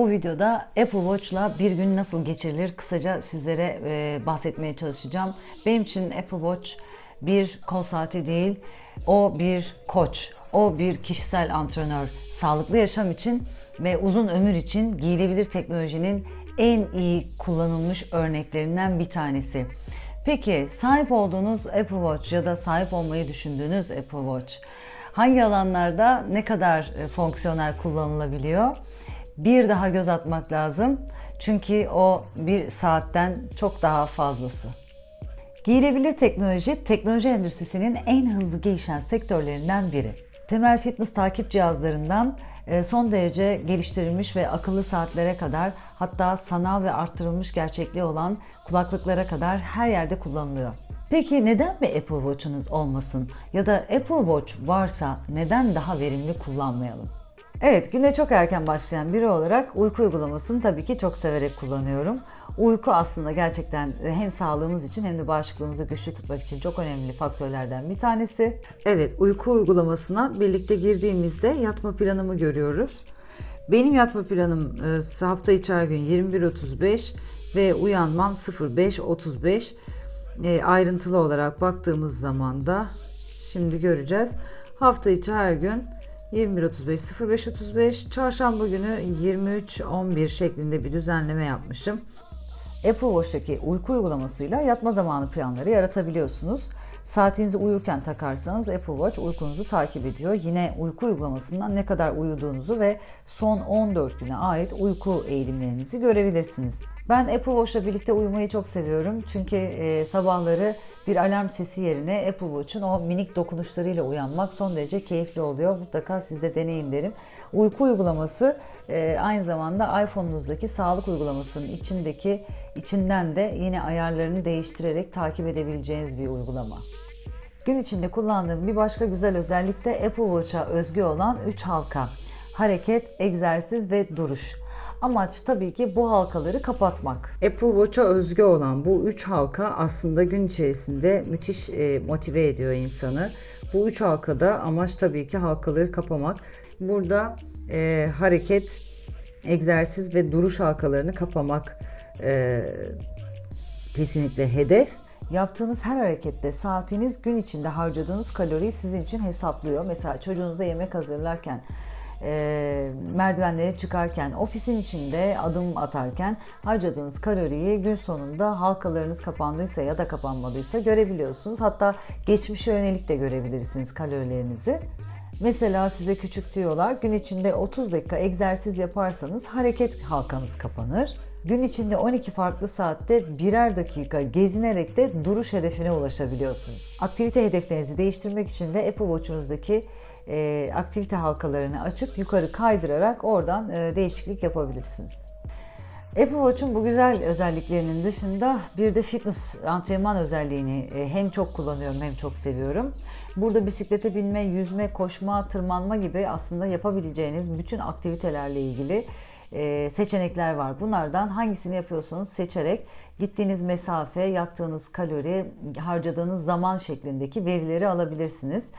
Bu videoda Apple Watch'la bir gün nasıl geçirilir kısaca sizlere e, bahsetmeye çalışacağım. Benim için Apple Watch bir kol saati değil, o bir koç, o bir kişisel antrenör. Sağlıklı yaşam için ve uzun ömür için giyilebilir teknolojinin en iyi kullanılmış örneklerinden bir tanesi. Peki sahip olduğunuz Apple Watch ya da sahip olmayı düşündüğünüz Apple Watch hangi alanlarda ne kadar e, fonksiyonel kullanılabiliyor? Bir daha göz atmak lazım. Çünkü o bir saatten çok daha fazlası. Giyilebilir teknoloji, teknoloji endüstrisinin en hızlı gelişen sektörlerinden biri. Temel fitness takip cihazlarından e, son derece geliştirilmiş ve akıllı saatlere kadar hatta sanal ve arttırılmış gerçekliği olan kulaklıklara kadar her yerde kullanılıyor. Peki neden bir Apple Watch'unuz olmasın? Ya da Apple Watch varsa neden daha verimli kullanmayalım? Evet, güne çok erken başlayan biri olarak uyku uygulamasını tabii ki çok severek kullanıyorum. Uyku aslında gerçekten hem sağlığımız için hem de bağışıklığımızı güçlü tutmak için çok önemli faktörlerden bir tanesi. Evet, uyku uygulamasına birlikte girdiğimizde yatma planımı görüyoruz. Benim yatma planım e, hafta içi her gün 21.35 ve uyanmam 05.35. E, ayrıntılı olarak baktığımız zaman da şimdi göreceğiz. Hafta içi her gün 21.35, 05.35, çarşamba günü 23.11 şeklinde bir düzenleme yapmışım. Apple Watch'taki uyku uygulamasıyla yatma zamanı planları yaratabiliyorsunuz. Saatinizi uyurken takarsanız Apple Watch uykunuzu takip ediyor. Yine uyku uygulamasından ne kadar uyuduğunuzu ve son 14 güne ait uyku eğilimlerinizi görebilirsiniz. Ben Apple Watch'la birlikte uyumayı çok seviyorum. Çünkü e, sabahları bir alarm sesi yerine Apple Watch'un o minik dokunuşlarıyla uyanmak son derece keyifli oluyor. Mutlaka siz de deneyin derim. Uyku uygulaması e, aynı zamanda iPhone'unuzdaki sağlık uygulamasının içindeki içinden de yine ayarlarını değiştirerek takip edebileceğiniz bir uygulama. Gün içinde kullandığım bir başka güzel özellik de Apple Watch'a özgü olan 3 halka. Hareket, egzersiz ve duruş. Amaç tabii ki bu halkaları kapatmak. Apple Watch'a özgü olan bu üç halka aslında gün içerisinde müthiş e, motive ediyor insanı. Bu üç halkada amaç tabii ki halkaları kapamak. Burada e, hareket, egzersiz ve duruş halkalarını kapamak e, kesinlikle hedef. Yaptığınız her harekette saatiniz gün içinde harcadığınız kaloriyi sizin için hesaplıyor. Mesela çocuğunuza yemek hazırlarken e, merdivenlere çıkarken, ofisin içinde adım atarken harcadığınız kaloriyi gün sonunda halkalarınız kapandıysa ya da kapanmadıysa görebiliyorsunuz. Hatta geçmişe yönelik de görebilirsiniz kalorilerinizi. Mesela size küçük diyorlar gün içinde 30 dakika egzersiz yaparsanız hareket halkanız kapanır. Gün içinde 12 farklı saatte birer dakika gezinerek de duruş hedefine ulaşabiliyorsunuz. Aktivite hedeflerinizi değiştirmek için de Apple Watch'unuzdaki e, aktivite halkalarını açıp yukarı kaydırarak oradan e, değişiklik yapabilirsiniz. Apple Watch'un bu güzel özelliklerinin dışında bir de fitness antrenman özelliğini e, hem çok kullanıyorum hem çok seviyorum. Burada bisiklete binme, yüzme, koşma, tırmanma gibi aslında yapabileceğiniz bütün aktivitelerle ilgili e, seçenekler var. Bunlardan hangisini yapıyorsanız seçerek gittiğiniz mesafe, yaktığınız kalori, harcadığınız zaman şeklindeki verileri alabilirsiniz.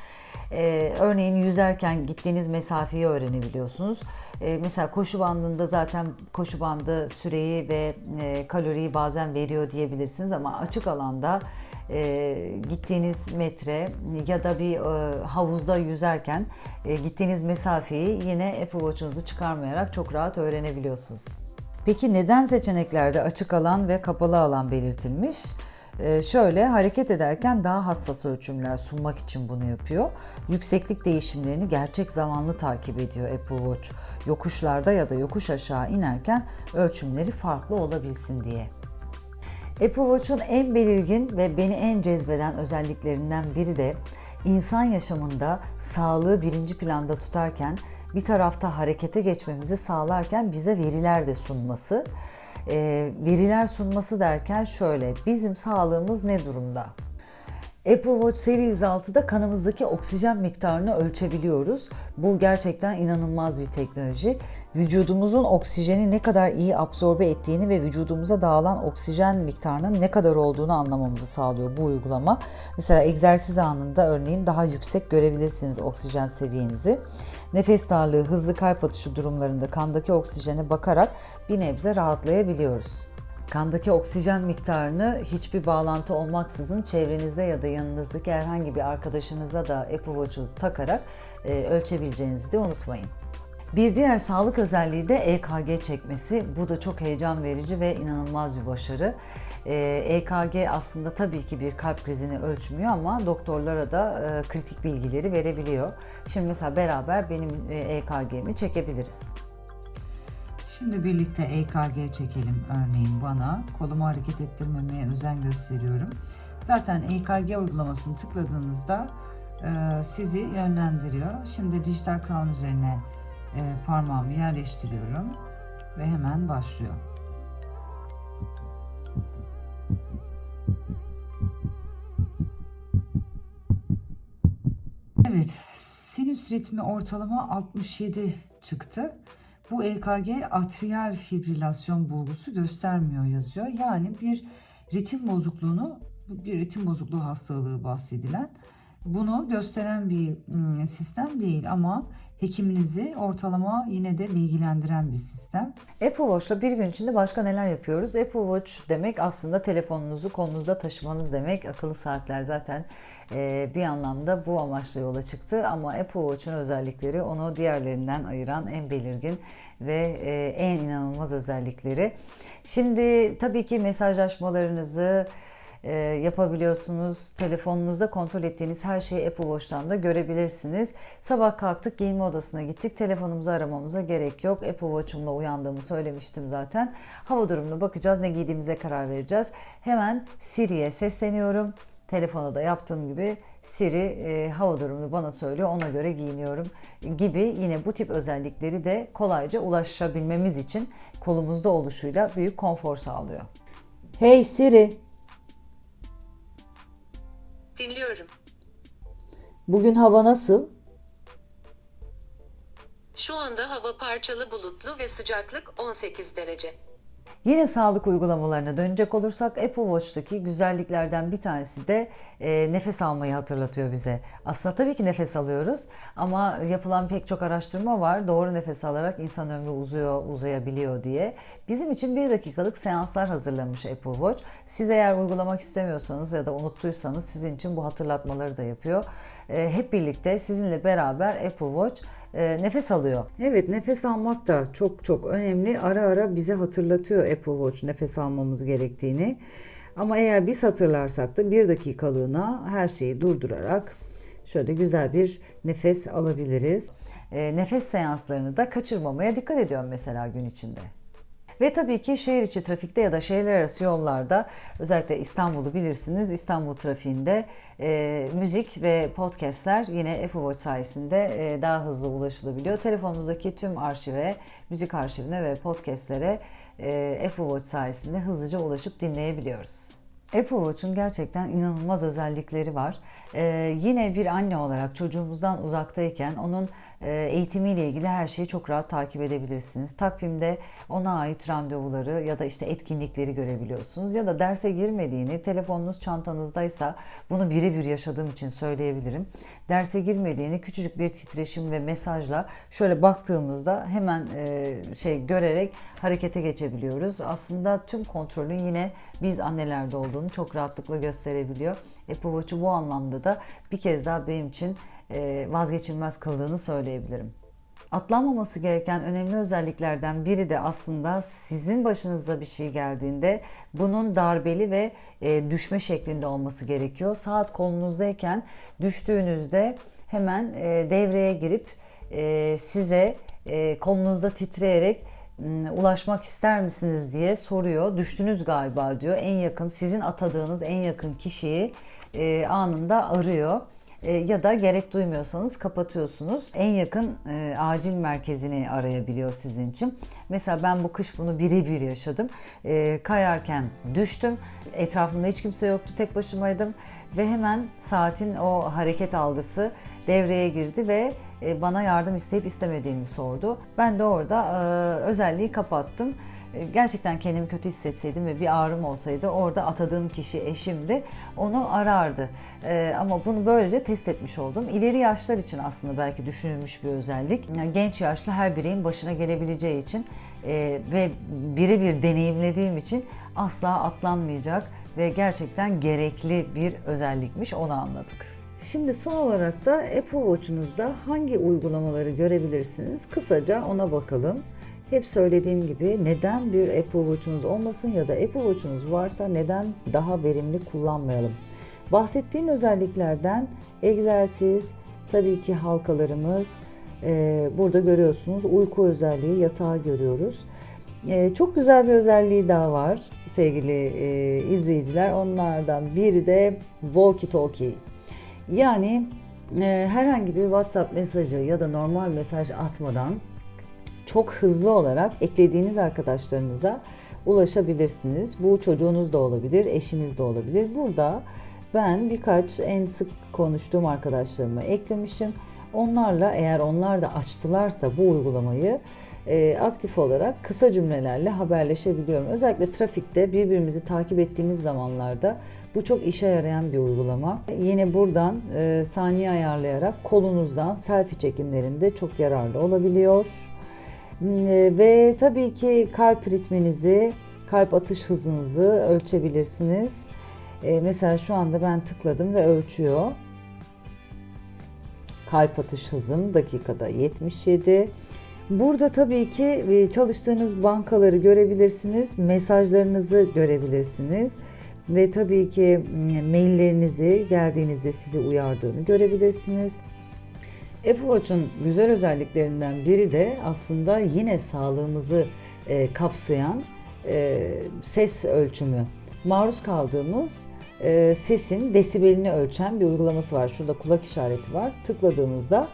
E, örneğin yüzerken gittiğiniz mesafeyi öğrenebiliyorsunuz. E, mesela koşu bandında zaten koşu bandı süreyi ve kaloriyi bazen veriyor diyebilirsiniz ama açık alanda e, gittiğiniz metre ya da bir e, havuzda yüzerken e, gittiğiniz mesafeyi yine Apple Watch'unuzu çıkarmayarak çok rahat öğrenebiliyorsunuz. Peki neden seçeneklerde açık alan ve kapalı alan belirtilmiş? Ee, şöyle hareket ederken daha hassas ölçümler sunmak için bunu yapıyor. Yükseklik değişimlerini gerçek zamanlı takip ediyor Apple Watch. Yokuşlarda ya da yokuş aşağı inerken ölçümleri farklı olabilsin diye. Apple Watch'un en belirgin ve beni en cezbeden özelliklerinden biri de insan yaşamında sağlığı birinci planda tutarken bir tarafta harekete geçmemizi sağlarken bize veriler de sunması. E, veriler sunması derken şöyle, bizim sağlığımız ne durumda? Apple Watch Series 6'da kanımızdaki oksijen miktarını ölçebiliyoruz. Bu gerçekten inanılmaz bir teknoloji. Vücudumuzun oksijeni ne kadar iyi absorbe ettiğini ve vücudumuza dağılan oksijen miktarının ne kadar olduğunu anlamamızı sağlıyor bu uygulama. Mesela egzersiz anında örneğin daha yüksek görebilirsiniz oksijen seviyenizi. Nefes darlığı, hızlı kalp atışı durumlarında kandaki oksijene bakarak bir nebze rahatlayabiliyoruz. Kandaki oksijen miktarını hiçbir bağlantı olmaksızın çevrenizde ya da yanınızdaki herhangi bir arkadaşınıza da Apple Watch'u takarak e, ölçebileceğinizi de unutmayın. Bir diğer sağlık özelliği de EKG çekmesi. Bu da çok heyecan verici ve inanılmaz bir başarı. EKG aslında tabii ki bir kalp krizini ölçmüyor ama doktorlara da e, kritik bilgileri verebiliyor. Şimdi mesela beraber benim e, EKG'mi çekebiliriz. Şimdi birlikte EKG çekelim örneğin bana. Kolumu hareket ettirmemeye özen gösteriyorum. Zaten EKG uygulamasını tıkladığınızda e, sizi yönlendiriyor. Şimdi dijital crown üzerine e, parmağımı yerleştiriyorum ve hemen başlıyor. Evet, sinüs ritmi ortalama 67 çıktı. Bu EKG atriyal fibrilasyon bulgusu göstermiyor yazıyor. Yani bir ritim bozukluğunu, bir ritim bozukluğu hastalığı bahsedilen bunu gösteren bir ım, sistem değil ama hekiminizi ortalama yine de bilgilendiren bir sistem. Apple Watch'la bir gün içinde başka neler yapıyoruz? Apple Watch demek aslında telefonunuzu kolunuzda taşımanız demek. Akıllı saatler zaten bir anlamda bu amaçla yola çıktı ama Apple Watch'un özellikleri onu diğerlerinden ayıran en belirgin ve en inanılmaz özellikleri. Şimdi tabii ki mesajlaşmalarınızı e, yapabiliyorsunuz. Telefonunuzda kontrol ettiğiniz her şeyi Apple Watch'tan da görebilirsiniz. Sabah kalktık giyinme odasına gittik. Telefonumuzu aramamıza gerek yok. Apple Watch'umla uyandığımı söylemiştim zaten. Hava durumuna bakacağız. Ne giydiğimize karar vereceğiz. Hemen Siri'ye sesleniyorum. Telefona da yaptığım gibi Siri e, hava durumunu bana söylüyor. Ona göre giyiniyorum gibi yine bu tip özellikleri de kolayca ulaşabilmemiz için kolumuzda oluşuyla büyük konfor sağlıyor. Hey Siri, Dinliyorum. bugün hava nasıl? Şu anda hava parçalı bulutlu ve sıcaklık 18 derece. Yine sağlık uygulamalarına dönecek olursak Apple Watch'taki güzelliklerden bir tanesi de e, nefes almayı hatırlatıyor bize. Aslında tabii ki nefes alıyoruz ama yapılan pek çok araştırma var. Doğru nefes alarak insan ömrü uzuyor, uzayabiliyor diye. Bizim için bir dakikalık seanslar hazırlamış Apple Watch. Siz eğer uygulamak istemiyorsanız ya da unuttuysanız sizin için bu hatırlatmaları da yapıyor. E, hep birlikte sizinle beraber Apple Watch e, nefes alıyor. Evet nefes almak da çok çok önemli. Ara ara bize hatırlatıyor Apple Watch nefes almamız gerektiğini. Ama eğer biz hatırlarsak da bir dakikalığına her şeyi durdurarak şöyle güzel bir nefes alabiliriz. E, nefes seanslarını da kaçırmamaya dikkat ediyorum mesela gün içinde. Ve tabii ki şehir içi trafikte ya da şehirler arası yollarda özellikle İstanbul'u bilirsiniz. İstanbul trafiğinde e, müzik ve podcastler yine Apple Watch sayesinde e, daha hızlı ulaşılabiliyor. Telefonumuzdaki tüm arşive, müzik arşivine ve podcastlere e, Apple Watch sayesinde hızlıca ulaşıp dinleyebiliyoruz. Apple Watch'un gerçekten inanılmaz özellikleri var. Ee, yine bir anne olarak çocuğumuzdan uzaktayken onun e, eğitimiyle ilgili her şeyi çok rahat takip edebilirsiniz. Takvimde ona ait randevuları ya da işte etkinlikleri görebiliyorsunuz. Ya da derse girmediğini telefonunuz çantanızdaysa bunu birebir yaşadığım için söyleyebilirim. Derse girmediğini küçücük bir titreşim ve mesajla şöyle baktığımızda hemen e, şey görerek harekete geçebiliyoruz. Aslında tüm kontrolün yine biz annelerde olduğunu çok rahatlıkla gösterebiliyor. Apple Watch'u bu anlamda da bir kez daha benim için e, vazgeçilmez kıldığını söyleyebilirim. Atlanmaması gereken önemli özelliklerden biri de aslında sizin başınıza bir şey geldiğinde bunun darbeli ve e, düşme şeklinde olması gerekiyor. Saat kolunuzdayken düştüğünüzde hemen e, devreye girip size e, kolunuzda titreyerek "Hmm, ulaşmak ister misiniz diye soruyor. Düştünüz galiba diyor. En yakın sizin atadığınız en yakın kişiyi e, anında arıyor. E, ya da gerek duymuyorsanız kapatıyorsunuz. En yakın e, acil merkezini arayabiliyor sizin için. Mesela ben bu kış bunu birebir yaşadım. E, kayarken düştüm. Etrafımda hiç kimse yoktu. Tek başımaydım. ve hemen saatin o hareket algısı devreye girdi ve e, bana yardım isteyip istemediğimi sordu. Ben de orada e, özelliği kapattım. E, Gerçekten kendimi kötü hissetseydim ve bir ağrım olsaydı orada atadığım kişi eşimdi. Onu arardı. E, ama bunu böylece test etmiş oldum. İleri yaşlar için aslında belki düşünülmüş bir özellik. Genç yaşlı her bireyin başına gelebileceği için e, ve birebir deneyimlediğim için asla atlanmayacak ve gerçekten gerekli bir özellikmiş onu anladık. Şimdi son olarak da Apple Watch'unuzda hangi uygulamaları görebilirsiniz? Kısaca ona bakalım. Hep söylediğim gibi neden bir Apple Watch'unuz olmasın ya da Apple Watch'unuz varsa neden daha verimli kullanmayalım? Bahsettiğim özelliklerden egzersiz, tabii ki halkalarımız, e, burada görüyorsunuz uyku özelliği, yatağı görüyoruz. E, çok güzel bir özelliği daha var sevgili e, izleyiciler. Onlardan biri de walkie talkie. Yani e, herhangi bir WhatsApp mesajı ya da normal mesaj atmadan çok hızlı olarak eklediğiniz arkadaşlarınıza ulaşabilirsiniz. Bu çocuğunuz da olabilir, eşiniz de olabilir. Burada ben birkaç en sık konuştuğum arkadaşlarımı eklemişim. Onlarla eğer onlar da açtılarsa bu uygulamayı e, aktif olarak kısa cümlelerle haberleşebiliyorum. Özellikle trafikte birbirimizi takip ettiğimiz zamanlarda bu çok işe yarayan bir uygulama. Yine buradan e, saniye ayarlayarak kolunuzdan selfie çekimlerinde çok yararlı olabiliyor. Ve tabii ki kalp ritminizi, kalp atış hızınızı ölçebilirsiniz. E, mesela şu anda ben tıkladım ve ölçüyor. Kalp atış hızım dakikada 77. Burada tabii ki e, çalıştığınız bankaları görebilirsiniz, mesajlarınızı görebilirsiniz ve tabii ki maillerinizi geldiğinizde sizi uyardığını görebilirsiniz. Apple Watch'un güzel özelliklerinden biri de aslında yine sağlığımızı e, kapsayan e, ses ölçümü. Maruz kaldığımız e, sesin desibelini ölçen bir uygulaması var. Şurada kulak işareti var. Tıkladığınızda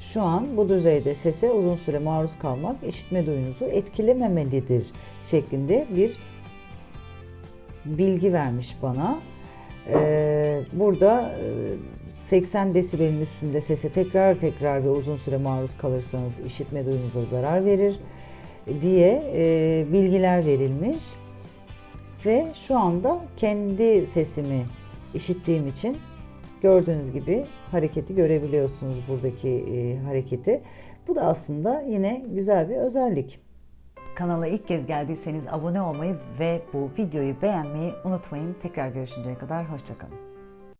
şu an bu düzeyde sese uzun süre maruz kalmak işitme duyunuzu etkilememelidir şeklinde bir bilgi vermiş bana. Ee, burada e, 80 desibelin üstünde sese tekrar tekrar ve uzun süre maruz kalırsanız işitme duyunuza zarar verir diye e, bilgiler verilmiş. Ve şu anda kendi sesimi işittiğim için gördüğünüz gibi hareketi görebiliyorsunuz buradaki e, hareketi. Bu da aslında yine güzel bir özellik. Kanala ilk kez geldiyseniz abone olmayı ve bu videoyu beğenmeyi unutmayın. Tekrar görüşünceye kadar hoşçakalın.